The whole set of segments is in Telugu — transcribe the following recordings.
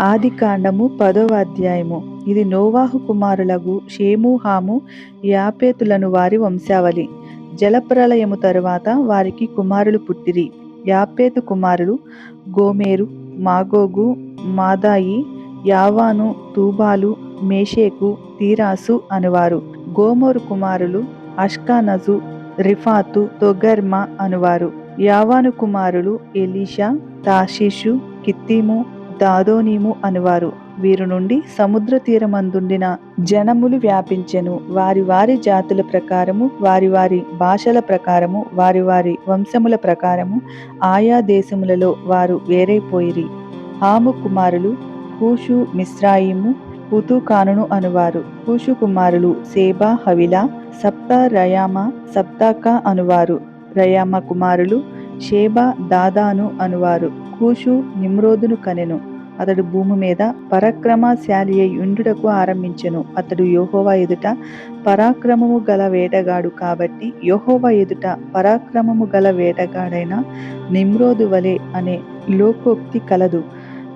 ఆది కాండము పదవ అధ్యాయము. ఇది నోవాహు కుమారులగు షేము హాము యాపేతులను వారి వంశావళి. జలప్రలయము తరువాత వారికి కుమారులు పుట్టిరి. యాపేతు కుమారులు గోమేరు మాగోగు మాదాయి యావాను తూబాలు మేషేకు తీరాసు అనువారు. గోమోరు కుమారులు అష్కానజు రిఫాతు తొగర్మ అనువారు. యావాను కుమారులు ఎలీషా తాషీషు కిత్తీము దాదోనీము అనువారు. వీరు నుండి సముద్ర తీరమందుండిన జనములు వ్యాపించెను. వారి వారి జాతుల ప్రకారము వారి వారి భాషల ప్రకారము వారి వారి వంశముల ప్రకారము ఆయా దేశములలో వారు వేరైపోయిరి. హాము కుమారులు కూషు మిశ్రాయిము పుతుకానును అనువారు. కూషు కుమారులు సేబా హవిలా సప్త రయామ సప్తాక అనువారు. రయామ కుమారులు షేబా దాదాను అనువారు. కూషు నిమ్రోదును కనెను. అతడు భూమి మీద పరాక్రమశాలి యుండుటకు ఆరంభించెను. అతడు యోహోవా ఎదుట పరాక్రమము గల వేటగాడు కాబట్టి యోహోవా ఎదుట పరాక్రమము గల వేటగాడైన నిమ్రోదు వలె అనే లోకోక్తి కలదు.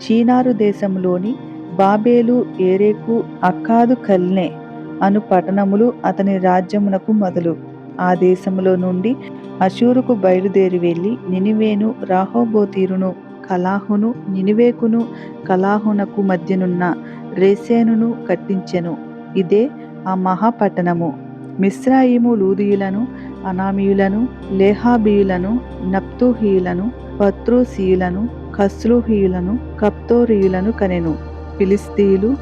చీనారు దేశంలోని బాబేలు ఏరేకు అక్కాదు కల్నే అను పట్టణములు అతని రాజ్యమునకు మొదలు. ఆ దేశములో నుండి అశూరుకు బయలుదేరి వెళ్ళి నినివేను రాహోబోతీరును కలాహును నినివేకును కలాహునకు మధ్యనున్న రేసేనును కట్టించెను. ఇదే ఆ మహాపట్టణము. మిశ్రాయిము లూదియులను అనామీయులను లేహాబీయులను నప్తుహీయులను పత్రుసీయులను కస్లుహీయులను కప్తోరీయులను కనెను. ఫిలిస్తీయులు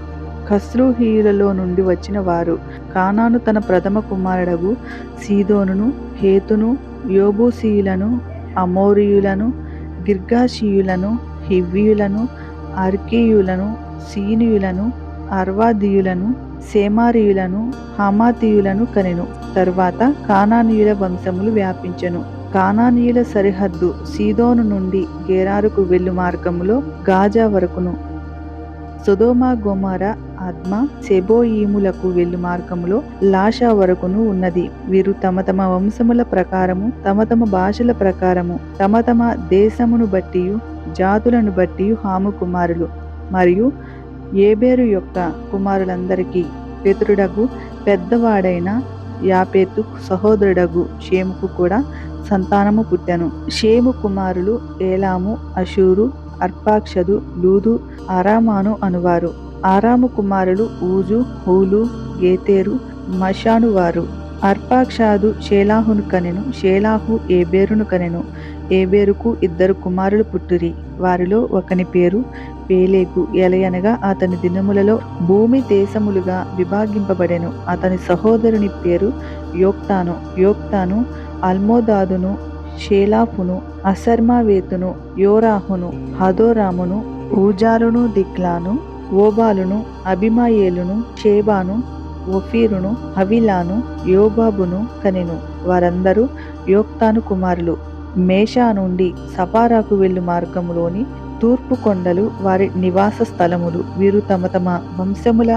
కస్లుహీయులలో నుండి వచ్చిన వారు. కానాను తన ప్రథమ కుమారుడగు సీదోనును హేతును యోబూసీయులను అమోరియులను గిర్గాషీయులను హివ్వీయులను అర్కీయులను సీనియులను అర్వాదీయులను సేమారీయులను హమాతీయులను కనెను. తరువాత కానానీయుల వంశములు వ్యాపించెను. కానానీయుల సరిహద్దు సీదోను నుండి గేరారుకు వెళ్ళు మార్గములో గాజా వరకును. సుదోమా గోమార ఆత్మ సెబోయీములకు వెళ్ళు మార్గములో లాషా వరకును ఉన్నది. వీరు తమ తమ వంశముల ప్రకారము తమ తమ భాషల ప్రకారము తమ తమ దేశమును బట్టి జాతులను బట్టి హాము కుమారులు. మరియు ఏబేరు యొక్క కుమారులందరికీ పితరుడగు పెద్దవాడైన యాపేతు సహోదరుడగు షేముకు కూడా సంతానము పుట్టెను. షేము కుమారులు ఏలాము అషూరు అర్పాక్షదు లూదు అరామాను అనువారు. ఆరాము కుమారులు ఊజు హూలు గేతేరు మషాను వారు. అర్పాక్షాదు షేలాహును కనెను షేలాహు ఏబేరును కనెను. ఏబేరుకు ఇద్దరు కుమారులు పుట్టిరి. వారిలో ఒకని పేరు పేలేగు ఎలయనగా అతని దినములలో భూమి దేశములుగా విభాగింపబడెను. అతని సహోదరుని పేరు యోక్తాను. యోక్తాను అల్మోదాదును షేలాఫును అసర్మావేతును యోరాహును హదోరామును ఊజారును దిక్లాను ఓబాలును అభిమాయేలును షేబాను ఒఫీరును హవిలాను యోబాబును కనెను. వారందరూ యోక్తాను కుమారులు. మేషా నుండి సపారాకు వెళ్ళు మార్గములోని తూర్పు కొండలు వారి నివాస స్థలములు వీరు తమ తమ వంశముల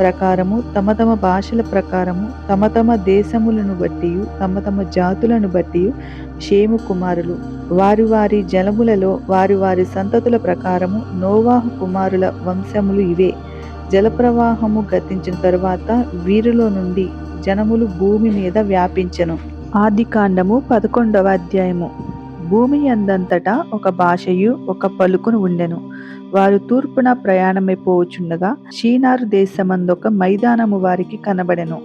ప్రకారము తమ తమ భాషల ప్రకారము తమ తమ దేశములను బట్టి తమ తమ జాతులను బట్టి షేము కుమారులు. వారి వారి జలములలో వారి వారి సంతతుల ప్రకారము నోవాహు కుమారుల వంశములు ఇవే. జలప్రవాహము గతించిన తరువాత వీరిలో నుండి జనములు భూమి మీద వ్యాపించెను. ఆది కాండము పదకొండవ అధ్యాయము. భూమి అందంతటా ఒక భాషయు ఒక పలుకును ఉండెను. వారు తూర్పున ప్రయాణమైపోవచుండగా షీనారు దేశమందొక మైదానము వారికి కనబడెను.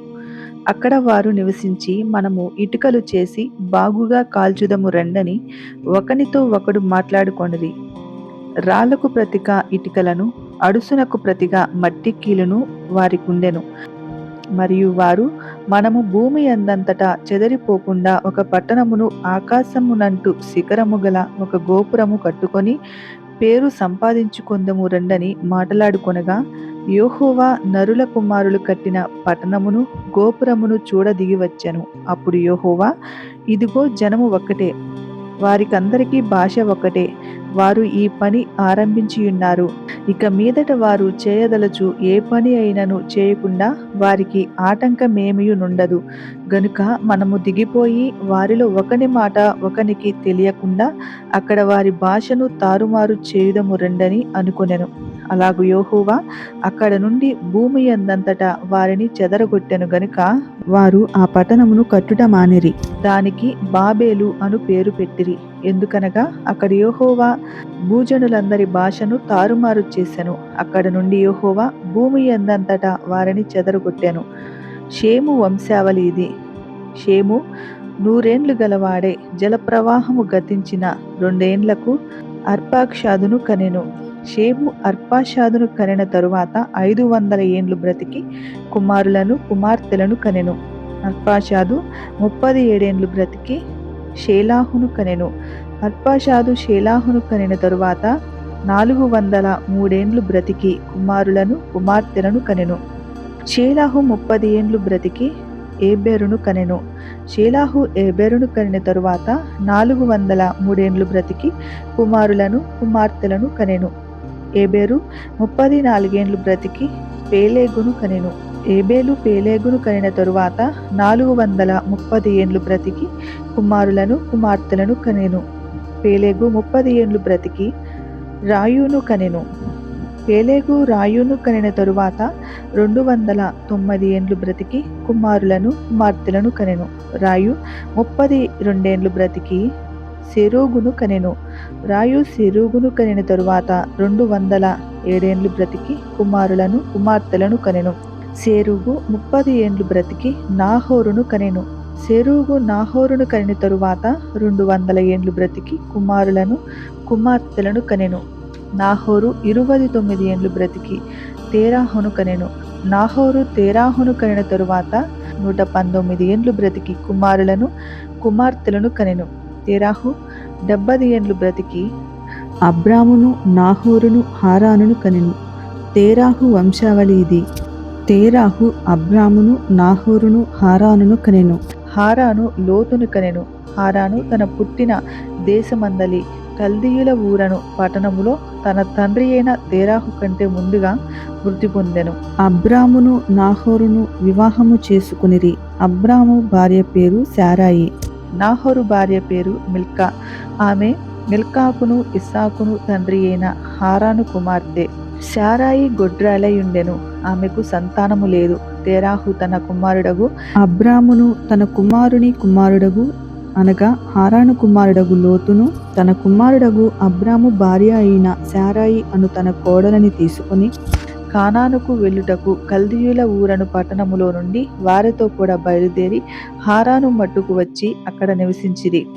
అక్కడ వారు నివసించి మనము ఇటుకలు చేసి బాగుగా కాల్చుదము రండని ఒకనితో ఒకడు మాట్లాడుకొనిది రాళ్ళకు ప్రతిగా ఇటుకలను అడుసునకు ప్రతిగా మట్టి కీలును వారికుండెను. మరియు వారు మనము భూమి అందంతటా చెదరిపోకుండా ఒక పట్టణమును ఆకాశమునంటూ శిఖరము గల ఒక గోపురము కట్టుకొని పేరు సంపాదించుకుందము రండని మాట్లాడుకొనగా యోహోవా నరుల కుమారులు కట్టిన పట్టణమును గోపురమును చూడ దిగి అప్పుడు యోహోవా ఇదిగో జనము ఒక్కటే వారికందరికీ భాష ఒకటే వారు ఈ పని ఆరంభించియున్నారు. ఇక మీదట వారు చేయదలచు ఏ పని అయినను చేయకుండా వారికి ఆటంకమేమీ నుండదు గనుక మనము దిగిపోయి వారిలో ఒకని మాట ఒకనికి తెలియకుండా అక్కడ వారి భాషను తారుమారు చేయుదము రండని అనుకొనెను. అలాగు యోహోవా అక్కడ నుండి భూమి అందంతటా వారిని చెదరగొట్టెను గనుక వారు ఆ పట్టణమును కట్టుట మానిరి. దానికి బాబేలు అను పేరు పెట్టిరి. ఎందుకనగా అక్కడ యోహోవా భూజనులందరి భాషను తారుమారు చేశాను అక్కడ నుండి యోహోవా భూమి అందంతటా వారిని చెదరగొట్టెను. షేము వంశావళి ఇది. షేము నూరేండ్లు గలవాడే జలప్రవాహము గతించిన రెండేండ్లకు అర్పాక్షాదును కనెను. షేము అర్పాషాదును కనిన తరువాత ఐదు వందల ఏండ్లు బ్రతికి కుమారులను కుమార్తెలను కనెను. అర్పాషాదు ముప్పది ఏడేండ్లు బ్రతికి షేలాహును కనెను. అర్పాషాదు షేలాహును కనిన తరువాత నాలుగు వందల మూడేండ్లు బ్రతికి కుమారులను కుమార్తెలను కనెను. షేలాహు ముప్పది ఏండ్లు బ్రతికి ఏబెరును కనెను. షేలాహు ఏబెరును కనిన తరువాత నాలుగు వందల మూడేండ్లు బ్రతికి కుమారులను కుమార్తెలను కనెను. ఏబేరు ముప్పది నాలుగేండ్లు బ్రతికి పేలేగును కనెను. ఏబేలు పేలేగును కనిన తరువాత నాలుగు వందల ముప్పది ఏండ్లు బ్రతికి కుమారులను కుమార్తెలను కనెను. పేలేగు ముప్పది ఏండ్లు బ్రతికి రాయును కనెను. పేలేగు రాయును కనిన తరువాత రెండు వందల తొమ్మిది ఏండ్లు బ్రతికి కుమారులను కుమార్తెలను కనెను. రాయు ముప్పది రెండేండ్లు బ్రతికి సెరూగును కనెను. రాయు సెరూగును కనిన తరువాత రెండు వందల ఏడేండ్లు బ్రతికి కుమారులను కుమార్తెలను కనెను. సేరుగు ముప్పది ఏండ్లు బ్రతికి నాహోరును కనెను. సెరూగు నాహోరును కనిన తరువాత రెండు వందల ఏండ్లు బ్రతికి కుమారులను కుమార్తెలను కనెను. నాహోరు ఇరవై తొమ్మిది ఏండ్లు బ్రతికి తేరాహును కనెను. నాహోరు తేరాహును కనిన తరువాత నూట పంతొమ్మిది ఏండ్లు బ్రతికి కుమారులను కుమార్తెలను కనెను. తేరాహు డెబ్బది ఏండ్లు బ్రతికి అబ్రామును నాహోరును హారానును కనెను. తేరాహు వంశావళి ఇది. తేరాహు అబ్రామును నాహోరును హారానును కనెను. హారాను లోతును కనెను. హారాను తన పుట్టిన దేశమందలి కల్దీయుల ఊరను పట్టణములో తన తండ్రి అయిన తేరాహు కంటే ముందుగా మృతి పొందెను. అబ్రామును నాహోరును వివాహము చేసుకునిరి. అబ్రాము భార్య పేరు శారాయి. నాహోరు భార్య పేరు మిల్కా. ఆమె మిల్కాకును ఇస్సాకును తండ్రి అయిన హారాను కుమార్తె. శారాయి గొడ్రాలయుండెను. ఆమెకు సంతానము లేదు. తేరాహు తన కుమారుడగు అబ్రామును తన కుమారుని కుమారుడగు అనగా హారాను కుమారుడగు లోతును తన కుమారుడగు అబ్రాము భార్య అయిన శారాయి అను తన కోడలని తీసుకుని కానానుకు వెళ్ళుటకు కల్దీయుల ఊరను పట్టణములో నుండి వారితో కూడా బయలుదేరి హారాను మట్టుకు వచ్చి అక్కడ నివసించిరి.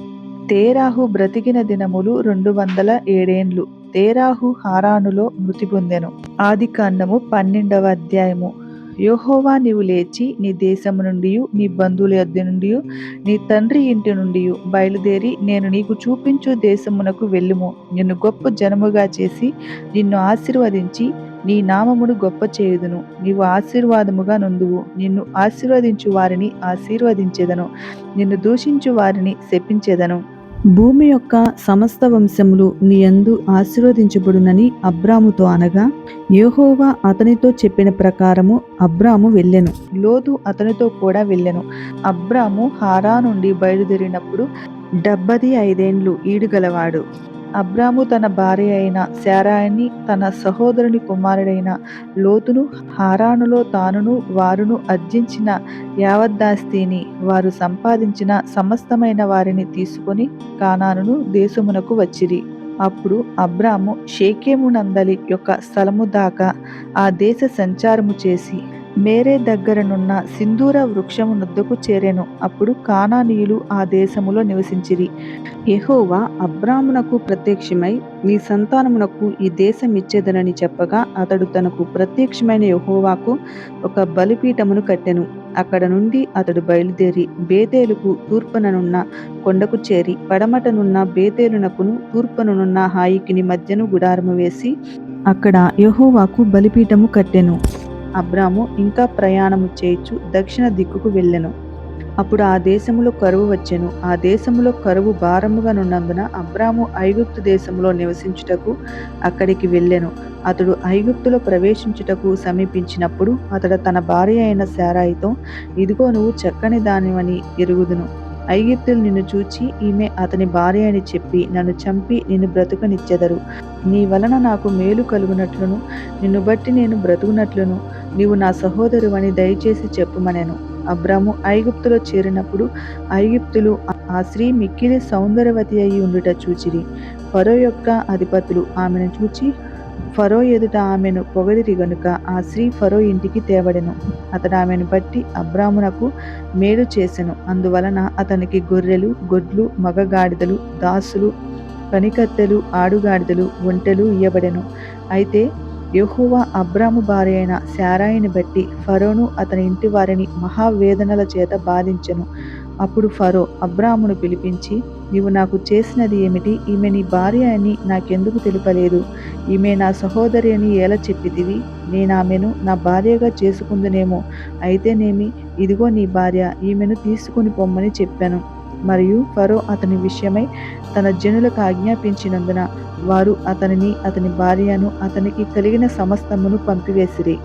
తేరాహు బ్రతికిన దినములు రెండు వందల ఏడేండ్లు. తేరాహు హారానులో మృతి పొందెను. ఆది కాండము పన్నెండవ అధ్యాయము. యోహోవా నీవు లేచి నీ దేశము నుండి నీ బంధువుల యొద్ద నుండి నీ తండ్రి ఇంటి నుండి బయలుదేరి నేను నీకు చూపించు దేశమునకు వెళ్ళుము. నిన్ను గొప్ప జనముగా చేసి నిన్ను ఆశీర్వదించి నీ నామమును గొప్ప చేయుదును. నీవు ఆశీర్వాదముగా నుండువు నిన్ను ఆశీర్వదించు వారిని ఆశీర్వదించేదను. నిన్ను దూషించు వారిని శపించేదను. భూమి యొక్క సమస్త వంశములు నీ యందు ఆశీర్వదించబడునని అబ్రాముతో అనగా యోహోవా అతనితో చెప్పిన ప్రకారము అబ్రాము వెళ్ళెను. లోతు అతనితో కూడా వెళ్ళెను. అబ్రాము హారా నుండి బయలుదేరినప్పుడు డెబ్బది ఐదేండ్లు ఈడుగలవాడు అబ్రాము తన భార్య అయిన శారాయిని తన సహోదరుని కుమారుడైన లోతును హారానులో తానును వారును అర్జించిన యావద్దాస్తిని వారు సంపాదించిన సమస్తమైన వారిని తీసుకొని కానానును దేశమునకు వచ్చిరి. అప్పుడు అబ్రాము షేకేమునందలి యొక్క స్థలము దాకా ఆ దేశ సంచారము చేసి మేరే దగ్గరనున్న సింధూర వృక్షము నొద్దకు చేరెను. అప్పుడు కానానీయులు ఆ దేశములో నివసించిరి. యహోవా అబ్రామునకు ప్రత్యక్షమై నీ సంతానమునకు ఈ దేశం ఇచ్చేదనని చెప్పగా అతడు తనకు ప్రత్యక్షమైన యహోవాకు ఒక బలిపీఠమును కట్టెను. అక్కడ నుండి అతడు బయలుదేరి బేతేలుకు తూర్పుననున్న కొండకు చేరి పడమటనున్న బేతేలునకును తూర్పుననున్న హాయికిని మధ్యను గుడారము వేసి అక్కడ యహోవాకు బలిపీఠము కట్టెను. అబ్రాము ఇంకా ప్రయాణము చేయుచు దక్షిణ దిక్కుకు వెళ్ళెను. అప్పుడు ఆ దేశములో కరువు వచ్చెను. ఆ దేశములో కరువు భారముగా నున్నందున అబ్రాము ఐగుప్తు దేశంలో నివసించుటకు అక్కడికి వెళ్ళెను. అతడు ఐగుప్తులో ప్రవేశించుటకు సమీపించినప్పుడు అతడు తన భార్య అయిన శారాయితో ఇదిగో నువ్వు చక్కని దానివని ఎరుగుదును. ఐగిప్తులు నిన్ను చూచి ఈమె అతని భార్య అని చెప్పి నన్ను చంపి నిన్ను బ్రతుకనిచ్చెదరు. నీ వలన నాకు మేలు కలుగునట్లును నిన్ను బట్టి నేను బ్రతుకునట్లును నీవు నా సహోదరు అని దయచేసి చెప్పుమనెను. అబ్రాము ఐగుప్తులో చేరినప్పుడు ఐగుప్తులు ఆ స్త్రీ మిక్కిలి సౌందర్యవతి అయి ఉండుట చూచిరి. ఫరో యొక్క అధిపతులు ఆమెను చూచి ఫరో ఎదుట ఆమెను పొగడిరి గనుక ఆ స్త్రీ ఫరో ఇంటికి తేవడెను. అతడు ఆమెను బట్టి అబ్రామునకు మేలు చేసెను. అందువలన అతనికి గొర్రెలు గొడ్లు మగగాడిదలు దాసులు పనికత్తెలు ఆడుగాడిదలు ఒంటెలు ఇయ్యబడెను. అయితే యెహోవా అబ్రాము భార్య అయిన శారాయిని బట్టి ఫరోను అతని ఇంటి వారిని మహావేదనల చేత బాధించెను. అప్పుడు ఫరో అబ్రామును పిలిపించి నీవు నాకు చేసినది ఏమిటి? ఈమె నీ భార్య అని నాకెందుకు తెలుపలేదు? ఈమె నా సహోదరి అని ఎలా చెప్పితివి? నేను ఆమెను నా భార్యగా చేసుకుందునేమో. అయితేనేమి? ఇదిగో నీ భార్య ఈమెను తీసుకుని పొమ్మని చెప్పాను. మరియు ఫరో అతని విషయమై తన జనులకు ఆజ్ఞాపించినందున వారు అతనిని అతని భార్యను అతనికి కలిగిన సమస్తమును పంపివేసిరి.